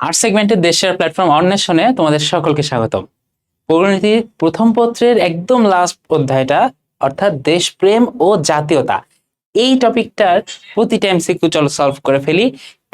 Art সেগমেন্টের দেশের platform অন্বেষণে তোমাদের সকলকে স্বাগতম। পরিণতির প্রথম পত্রের একদম লাস্ট অধ্যায়টা, অর্থাৎ দেশপ্রেম ও জাতীয়তা, এই টপিকটার প্রতিটা এমসিকিউ চলো সলভ করে ফেলি।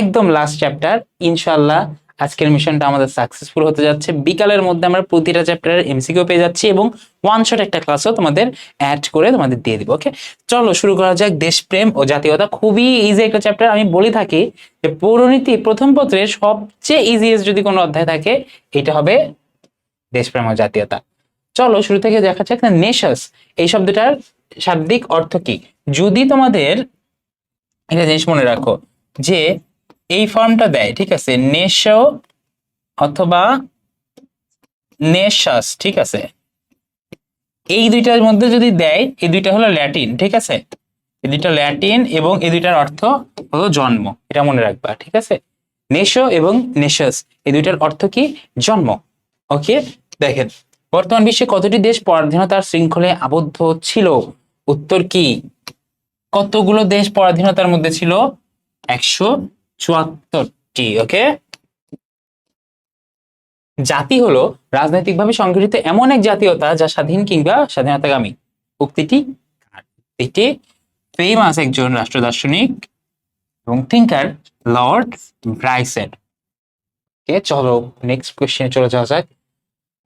একদম লাস্ট চ্যাপ্টার ইনশাল্লাহ আজকের মিশনটা আমাদের সাকসেসফুল হতে যাচ্ছে। বিকালের মধ্যে আমরা প্রতিটা চ্যাপ্টারের এমসিকিউ পেয়ে যাচ্ছি এবং ওয়ান শট একটা ক্লাসও তোমাদের অ্যাড করে তোমাদের দিয়ে দিব ওকে চলো শুরু করা যাক দেশপ্রেম ও জাতীয়তা। খুবই ইজি একটা চ্যাপ্টার আমি বলে থাকি যে পৌরনীতি প্রথম পত্রের সবচেয়ে ইজিয়েস্ট যদি কোনো অধ্যায় থাকে, এটা হবে দেশপ্রেম ও জাতীয়তা। চলো শুরু থেকে দেখা যাক নেশাস এই শব্দটার শাব্দিক অর্থ কি? যদি তোমাদের একটা জিনিস মনে রাখো যে এই ফর্মটা দেয়, ঠিক আছে? নেশ অথবা নেশাস, ঠিক আছে? এই দুইটার মধ্যে যদি দেয়, এই দুইটা হলো ল্যাটিন, ঠিক আছে? এই দুইটা ল্যাটিন এবং এই দুইটার অর্থ হলো জন্ম, এটা মনে রাখবা, ঠিক আছে? নেশো এবং নেশাস, এই দুইটার অর্থ কি? জন্ম। ওকে? দেখেন, বর্তমান বিশ্বে কতটি দেশ পরাধীনতার শৃঙ্খলে আবদ্ধ ছিল? উত্তর কি? কতগুলো দেশ পরাধীনতার মধ্যে ছিল? একশো চুয়াত্তরটি ওকে জাতি হলো রাজনৈতিকভাবে সংগঠিত এমন এক জাতীয়তা যা স্বাধীন কিংবা স্বাধীনতাগামী। উক্তিটি? এটি ফেমাস একজন রাষ্ট্র দার্শনিক এবং থিঙ্কার লর্ড ব্রাইসেন ওকে চলো নেক্সট কোয়েশ্চেনে চলে যাওয়া যাক।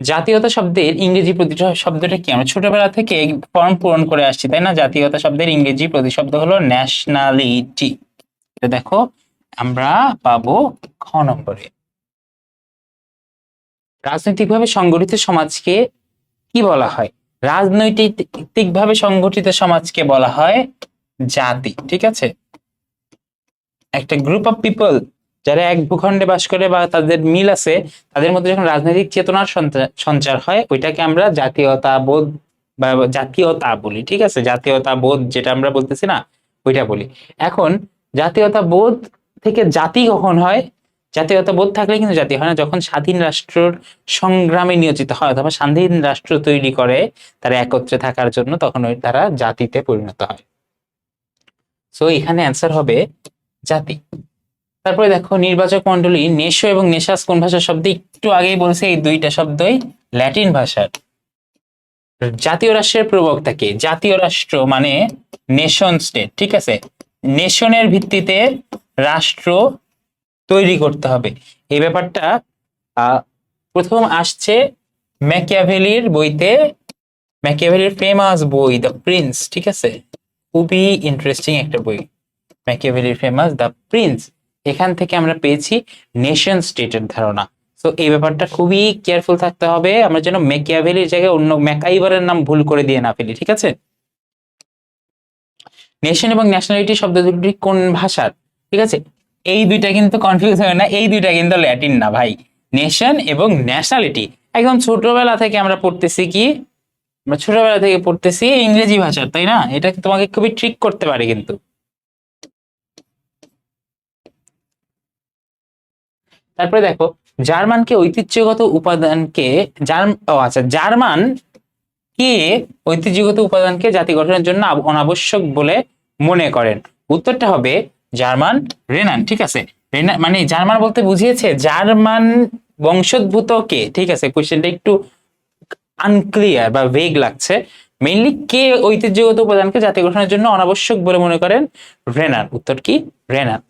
জাতীয়তা শব্দের ইংরেজি প্রতিশব্দ শব্দটা কি? আমরা ছোটবেলা থেকে ফর্ম পূরণ করে আসছি, তাই না? জাতীয়তা শব্দের ইংরেজি প্রতিশব্দ হলো ন্যাশনালিটি এটা দেখো আমরা পাবো খ নম্বরে। রাজনৈতিকভাবে সংগঠিত সমাজকে কি বলা হয়? রাজনৈতিকভাবে সংগঠিত সমাজকে বলা হয় জাতি, ঠিক আছে? একটা গ্রুপ অফ পিপল যারা এক ভূখণ্ডে বাস করে বা তাদের মিল আছে, তাদের মধ্যে যখন রাজনৈতিক চেতনার সঞ্চার হয়, ওইটাকে আমরা জাতীয়তা বোধ বা জাতীয়তা বলি, ঠিক আছে? জাতীয়তা বোধ যেটা আমরা বলতেছি না, ওইটা বলি। এখন জাতীয়তা বোধ থেকে জাতি কখন হয়? জাতীয়তা বোধ থাকলে কিন্তু জাতি হয় না। যখন স্বাধীন রাষ্ট্রর সংগ্রামে নিয়োজিত হয় অথবা স্বাধীন রাষ্ট্র তৈরি করে তারা একত্রে থাকার জন্য, তখন ওই তারা জাতিতে পরিণত হয়। সো এখানে অ্যান্সার হবে জাতি। তারপরে দেখো, নির্বাচক মন্ডলী নেশো এবং নেশাস কোন ভাষার শব্দ? একটু আগেই বলছে এই দুইটা শব্দই ল্যাটিন ভাষার। জাতীয় রাষ্ট্রের প্রবক্তা কে? জাতীয় রাষ্ট্র মানে নেশন স্টেট, ঠিক আছে? নেশনের ভিত্তিতে রাষ্ট্র তৈরি করতে হবে। এই ব্যাপারটা প্রথম আসছে ম্যাকিয়াভেলির বইতে। ম্যাকিয়াভেলির ফেমাস বই দ্য প্রিন্স ঠিক আছে? খুবই ইন্টারেস্টিং একটা বই। ম্যাকিয়াভেলির ফেমাস দ্য প্রিন্স এখান থেকে আমরা পেয়েছি নেশন স্টেটের ধারণা। তো এই ব্যাপারটা খুবই কেয়ারফুল থাকতে হবে। আমরা যেন ম্যাকিয়াভেলির জায়গায় অন্য ম্যাকাইভারের নাম ভুল করে দিয়ে না ফেলি, ঠিক আছে? নেশন এবং ন্যাশনালিটি শব্দ দুটি কোন ভাষার? ঠিক আছে? এই দুইটা কিন্তু কনফিউজ হবে না, এই দুইটা কিন্তু ল্যাটিন না ভাই। নেশন এবং ন্যাশনালিটি একদম ছোটবেলা থেকে আমরা পড়তেছি কি? আমরা ছোটবেলা থেকে পড়তেছি ইংরেজি ভাষা তাই না? এটা তোমাকে খুবই ট্রিক করতে পারে কিন্তু। তারপরে দেখো, জার্মানকে ঐতিহ্যগত উপাদানকে জার্ম ও আচ্ছা জার্মান কে ঐতিহ্যগত উপাদানকে জাতি গঠনের জন্য অনাবশ্যক বলে মনে করেন? উত্তরটা হবে জার্মান রেনান, ঠিক আছে? রেনান মানে জার্মান বলতে বুঝিয়েছে জার্মান বংশোদ্ভূত কে? ঠিক আছে কোয়েশ্চেনটা একটু আনক্লিয়ার বা ভেগ লাগছে। মেইনলি কে ঐতিহ্যগত উপাদানকে জাতি গঠনের জন্য অনাবশ্যক বলে মনে করেন রেনান? উত্তর কি? রেনান।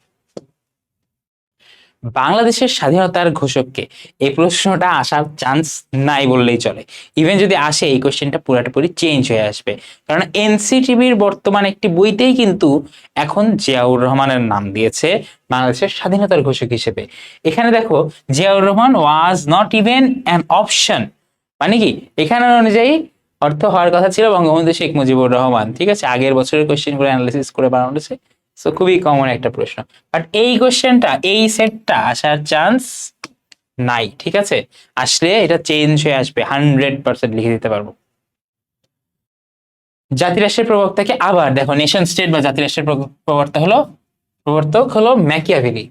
বাংলাদেশের স্বাধীনতার ঘোষককে এই প্রশ্নটা আসার চান্স নাই বললেই চলে। ইভেন যদি আসে, এই কোশ্চেনটা পুরোপুরি চেঞ্জ হয়ে আসবে। কারণ এনসিটিভির বর্তমান একটি বইতেই কিন্তু এখন জিয়াউর রহমানের নাম দিয়েছে বাংলাদেশের স্বাধীনতার ঘোষক হিসেবে। এখানে দেখো, Ziaur Rahman was not even an option মানে কি? এখানে অনুযায়ী অর্থ হওয়ার কথা ছিল বঙ্গবন্ধু শেখ মুজিবুর রহমান। ঠিক আছে? আগের বছরের কোশ্চেনগুলো অ্যানালিসিস করে বানানো হয়েছে। সো খুবই কমন একটা প্রশ্ন। বাট এই কোশ্চেনটা এই সেটটা আসার চান্স নাই, ঠিক আছে? আসলে এটা চেঞ্জ হয়ে আসবে হান্ড্রেড পার্সেন্ট লিখে দিতে পারব। জাতিরাষ্ট্রের প্রবক্তাকে আবার, দেখো নেশন স্টেট বা জাতিরাষ্ট্রের প্র- প্রবক্তা হলো, প্রবর্তক হলো ম্যাকিয়াভেলি।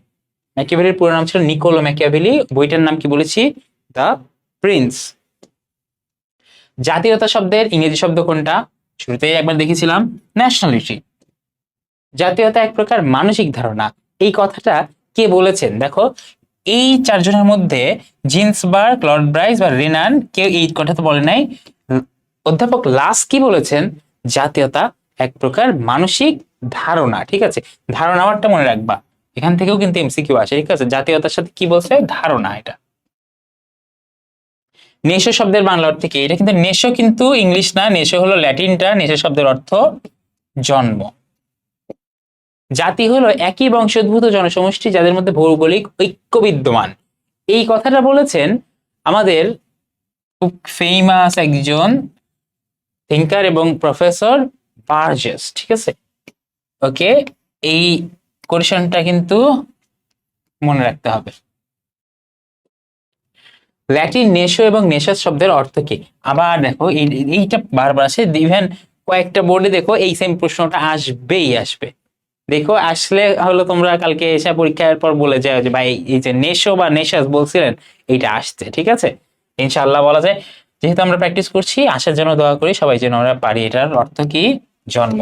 ম্যাকিয়াভেলির পুরো নাম ছিল নিকোলো ম্যাকিয়াভেলি, বইটার নাম কি বলেছি? The prince. জাতীয়তা শব্দের ইংরেজি শব্দ কোনটা? শুরুতেই একবার দেখেছিলাম ন্যাশনালিটি জাতীয়তা এক প্রকার মানসিক ধারণা। এই কথাটা কে বলেছেন? দেখো, এই চারজনের মধ্যে জিন্সবার্গ লর্ড ব্রাইস বা রেনান, কেউ এই কথা তো বলে নাই। অধ্যাপক লাস কি বলেছেন? জাতীয়তা এক প্রকার মানসিক ধারণা, ঠিক আছে? ধারণা আমারটা মনে রাখবা। এখান থেকেও কিন্তু এমসিকিউ আসে, ঠিক আছে? জাতীয়তার সাথে কি বলছে? ধারণা এটা। নেশো শব্দের বাংলা অর্থ কি? এটা কিন্তু নেশো কিন্তু ইংলিশ না, নেশো হলো ল্যাটিনটা, নেশো শব্দের অর্থ জন্ম। জাতি হলো একই বংশোদ্ভূত জনসমষ্টি যাদের মধ্যে ভৌগোলিক ঐক্য বিদ্যমান এই কথাটা বলেছেন আমাদের খুব ফেমাস একজন থিঙ্কার এবং প্রফেসর বার্জেস ঠিক আছে? ওকে, এই কোয়েশনটা কিন্তু মনে রাখতে হবে। ল্যাটিন নেশো এবং নেশাস শব্দের অর্থ কি? আবার দেখো, এই- এইটা বারবার আসে। ইভেন কয়েকটা বোর্ডে দেখো, এই সেম প্রশ্নটা আসবেই, আসবে। দেখো, আসলে হলো তোমরা কালকে এসে পরীক্ষার পর বলে যাও যে, ভাই, এই যে নেশো বা নেশাস বলছিলেন এটা আসছে, ঠিক আছে? ইনশাআল্লাহ বলা যায়। যেহেতু আমরা প্র্যাকটিস করছি, আসার জন্য দোয়া করি, সবাই যেন আমরা পারি, এটার অর্থ কি? জন্ম।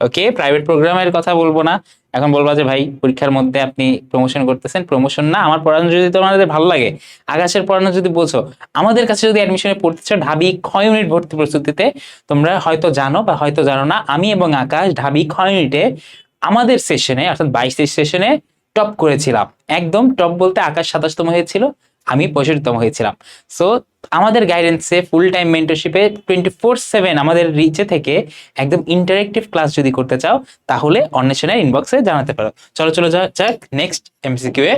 ওকে প্রাইভেট প্রোগ্রামের কথা বলব না। এখন বলবা যে, ভাই, পরীক্ষার মধ্যে আপনি প্রমোশন করতেছেন প্রমোশন না, আমার পড়ানো যদি তোমাদের ভালো লাগে, আকাশের পড়ানো যদি বলছো আমাদের কাছে যদি অ্যাডমিশনে পড়তে ঢাবি খ ইউনিট ভর্তি প্রস্তুতিতে, তোমরা হয়তো জানো বা হয়তো জানো না, আমি এবং আকাশ ঢাবি খ ইউনিটে আমাদের সেশনে অর্থাৎ বাইশের সেশনে টপ করেছিলাম। একদম টপ বলতে আকাশ সাতাশতম হয়েছিল আমি পঁয়ষট্টিতম হয়েছিলাম। সো আমাদের গাইডেন্সে ফুল টাইম মেন্টরশিপে টোয়েন্টি ফোর সেভেন আমাদের রিচে থেকে একদম ইন্টারেক্টিভ ক্লাস যদি করতে চাও, তাহলে অন্বেষণের ইনবক্সে জানাতে পারো। চলো চলো যাক নেক্সট এমসিকিউ এ।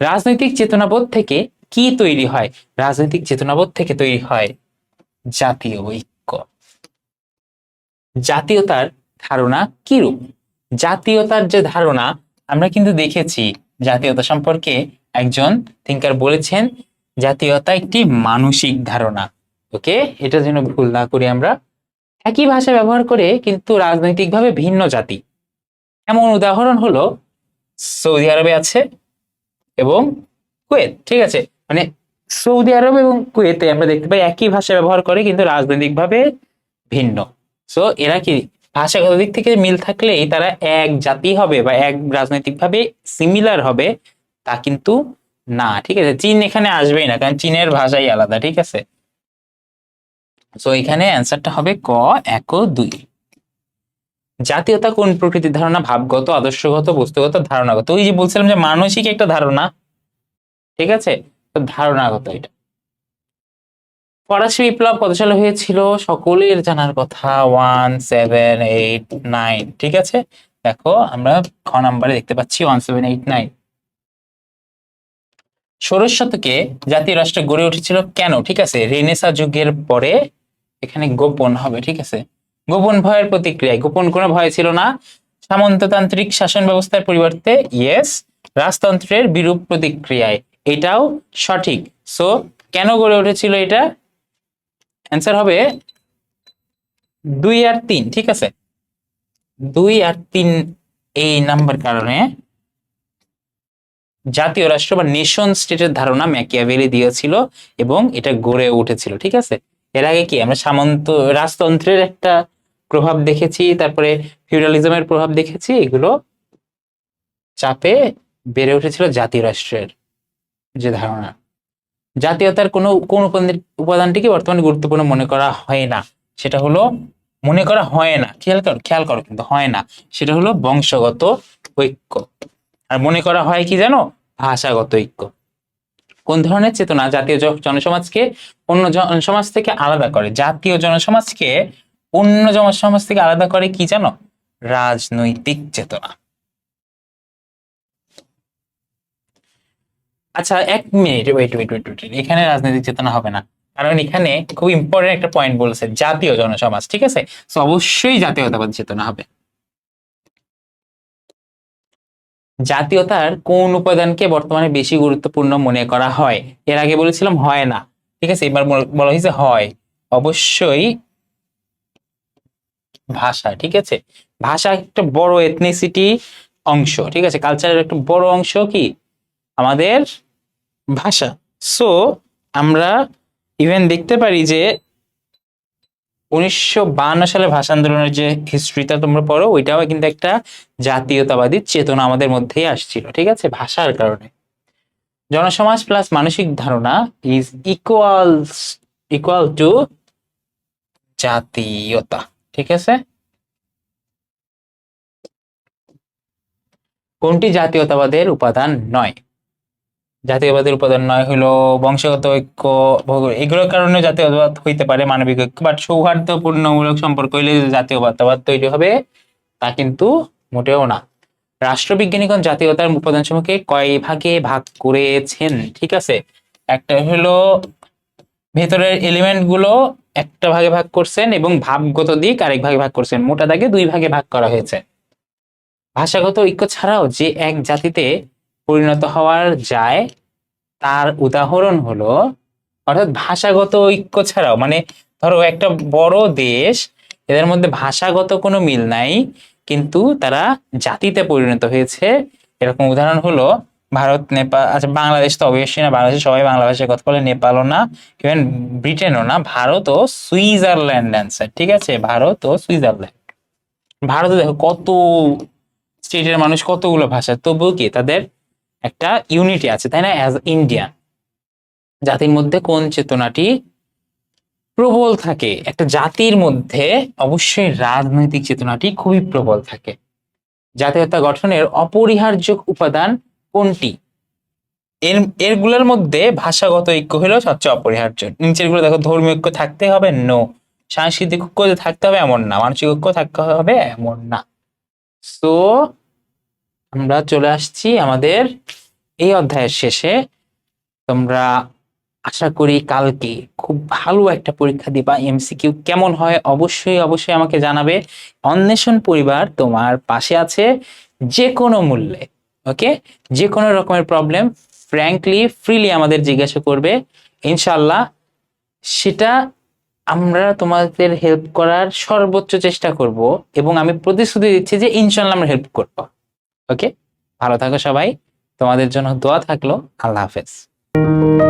রাজনৈতিক চেতনাবোধ থেকে কি তৈরি হয়? রাজনৈতিক চেতনাবোধ থেকে তৈরি হয় জাতীয় ঐক্য। জাতীয়তার ধারণা কিরূপ? জাতীয়তার যে ধারণা, আমরা কিন্তু দেখেছি জাতীয়তা সম্পর্কে একজন থিঙ্কার বলেছেন, জাতীয়তা একটি মানসিক ধারণা। ওকে? এটা যেন ভুল না করি আমরা। একই ভাষা ব্যবহার করে কিন্তু রাজনৈতিকভাবে ভিন্ন জাতি। এমন উদাহরণ হলো, সৌদি আরবে আছে এবং কুয়েত, ঠিক আছে? মানে সৌদি আরব এবং কুয়েতে আমরা দেখতে পাই একই ভাষা ব্যবহার করে কিন্তু রাজনৈতিকভাবে ভিন্ন। সো এরা কি ভাষাগত দিক থেকে মিল থাকলেই তারা এক জাতি হবে বা এক রাজনৈতিকভাবে সিমিলার হবে তা কিন্তু না, ঠিক আছে? চীন এখানে আসবেই না, কারণ চীনের ভাষাই আলাদা, ঠিক আছে? সো এখানে অ্যান্সারটা হবে ক, এক দুই। জাতীয়তা কোন প্রকৃতির ধারণা? ভাবগত, আদর্শগত, বস্তুগত, ধারণাগত। ওই যে বলছিলাম যে মানসিক একটা ধারণা, ঠিক আছে? তো ধারণাগত এটা। ফরাসি বিপ্লব কত সালে হয়েছিল? সকলের জানার কথা ওয়ান সেভেন এইট নাইন ঠিক আছে? দেখো, আমরা খ নাম্বারে দেখতে পাচ্ছি ওয়ান সেভেন এইট নাইন ষোড়শ শতকে জাতীয় রাষ্ট্র গড়ে উঠেছিল কেন? ঠিক আছে, রেনেসা যুগের পরে এখানে গোপন হবে, ঠিক আছে? গোপন ভয়ের প্রতিক্রিয়ায়, গোপন কোনো ভয় ছিল না। সামন্ততান্ত্রিক শাসন ব্যবস্থার পরিবর্তে, ইয়েস, রাজতন্ত্রের বিরূপ প্রতিক্রিয়ায়। এটাও সঠিক। সো কেন গড়ে উঠেছিল এটা? অ্যান্সার হবে দুই আর তিন, ঠিক আছে? দুই আর তিন এই নাম্বার কারণে জাতীয় রাষ্ট্র বা নেশন স্টেটের ধারণা ম্যাকিয়াভেলি দিয়েছিল এবং এটা গড়ে উঠেছিল, ঠিক আছে? এর আগে কি আমরা সামন্ত, রাজতন্ত্রের একটা প্রভাব দেখেছি, তারপরে ফিউডালিজমের প্রভাব দেখেছি, এগুলো চাপে বেড়ে উঠেছিল জাতীয় রাষ্ট্রের যে ধারণা। জাতীয়তার কোনো, কোন উপাদান- উপাদানটিকে বর্তমানে গুরুত্বপূর্ণ মনে করা হয় না। সেটা হলো, মনে করা হয় না, খেয়াল করো খেয়াল করো কিন্তু হয় না। সেটা হলো বংশগত ঐক্য। আর মনে করা হয় কি জানো? ভাষাগত ঐক্য। কোন ধরনের চেতনা জাতীয় জনসমাজকে অন্য জনসমাজ থেকে আলাদা করে? জাতীয় জনসমাজকে অন্য জনসমাজ থেকে আলাদা করে কি জানো? রাজনৈতিক চেতনা। আচ্ছা এক minute wait wait wait wait এখানে রাজনৈতিক চেতনা হবে না। কারণ এখানে খুব ইম্পর্টেন্ট একটা পয়েন্ট বলেছে জাতীয় জনসমাজ, ঠিক আছে? অবশ্যই জাতীয়তাবাদ চেতনা হবে। জাতীয়তার কোন উপাদানকে বর্তমানে বেশি গুরুত্বপূর্ণ মনে করা হয়? এর আগে বলেছিলাম হয় না। ঠিক আছে? এবার বলা হয়েছে হয়। অবশ্যই ভাষা, ঠিক আছে? ভাষা একটা বড় এথনিসিটি অংশ, ঠিক আছে? কালচারের একটা বড় অংশ কি? আমাদের ভাষা। সো আমরা ইভেন দেখতে পারি যে উনিশশো সালে ভাষা আন্দোলনের যে হিস্ট্রিটা তোমরা পড়ো, ওইটাও কিন্তু একটা জাতীয়তাবাদী চেতনা আমাদের মধ্যেই আসছিল, ঠিক আছে? ভাষার কারণে। জনসমাজ প্লাস মানসিক ধারণা ইজ ইকুয়ালস ইকুয়াল টু জাতীয়তা, ঠিক আছে? কোনটি জাতীয়তাবাদের উপাদান নয়? জাতীয়বাদের উপাদান নয় হলো বংশগত ঐক্য এগুলোর কারণে জাতীয়তাবাদ হইতে পারে মানবিক ঐক্য বাট সৌহার্দ্যপূর্ণমূলক সম্পর্ক হইলে যে জাতীয়তাবাদ তৈরি হবে, তা কিন্তু মোটেও না। রাষ্ট্রবিজ্ঞানীগণ জাতীয়তার উপাদানসমূহকে কয় ভাগে ভাগ করেছেন, ঠিক আছে? একটা হলো ভেতরের এলিমেন্টগুলো একটা ভাগে ভাগ করছেন এবং ভাবগত দিক আরেক ভাগে ভাগ করছেন। মোটা দাগে দুই ভাগে ভাগ করা হয়েছে। ভাষাগত ঐক্য ছাড়াও যে এক জাতিতে পরিণত হওয়ার যায়, তার উদাহরণ হলো, অর্থাৎ ভাষাগত ঐক্য ছাড়াও মানে ধরো একটা বড় দেশ, এদের মধ্যে ভাষাগত কোনো মিল নাই, কিন্তু তারা জাতিতে পরিণত হয়েছে। এরকম উদাহরণ হলো, ভারত নেপাল আচ্ছা বাংলাদেশ তো অবশ্যই না, বাংলাদেশে সবাই বাংলা ভাষায় কথা বলে, নেপালও না ইভেন ব্রিটেনও না ভারত ও সুইজারল্যান্ড অ্যান্সার ঠিক আছে? ভারত ও সুইজারল্যান্ড। ভারতে দেখো কত স্টেটের মানুষ, কতগুলো ভাষা, তবুও কি তাদের একটা ইউনিটি আছে, তাই না? অ্যাজ ইন্ডিয়ান জাতির মধ্যে কোন চেতনাটি প্রবল থাকে? একটা জাতির মধ্যে অবশ্যই রাজনৈতিক চেতনাটি খুবই প্রবল থাকে। জাতীয়তা গঠনের অপরিহার্য উপাদান কোনটি? এর, এরগুলোর মধ্যে ভাষাগত ঐক্য হলো সবচেয়ে অপরিহার্য। নিচেরগুলো দেখো, ধর্মীয় ঐক্য থাকতে হবে? নো সাংস্কৃতিক ঐক্য থাকতে হবে? এমন না। মানসিক ঐক্য থাকতে হবে? এমন না। সো আমরা চলে আসছি আমাদের এই অধ্যায়ের শেষে। তোমরা আশা করি কালকে খুব ভালো একটা পরীক্ষা দিবা এমসিকিউ কেমন হয় অবশ্যই অবশ্যই আমাকে জানাবে। অন্বেষণ পরিবার তোমার পাশে আছে যে কোনো মূল্যে ওকে যে কোনো রকমের প্রবলেম ফ্র্যাঙ্কলি ফ্রিলি আমাদের জিজ্ঞাসা করবে। ইনশাল্লাহ সেটা আমরা তোমাদের হেল্প করার সর্বোচ্চ চেষ্টা করব এবং আমি প্রতিশ্রুতি দিচ্ছি যে ইনশাল্লাহ আমরা হেল্প করব। ওকে? ভালো থাকো সবাই। তোমাদের জন্য দোয়া থাকল। আল্লাহ হাফেজ।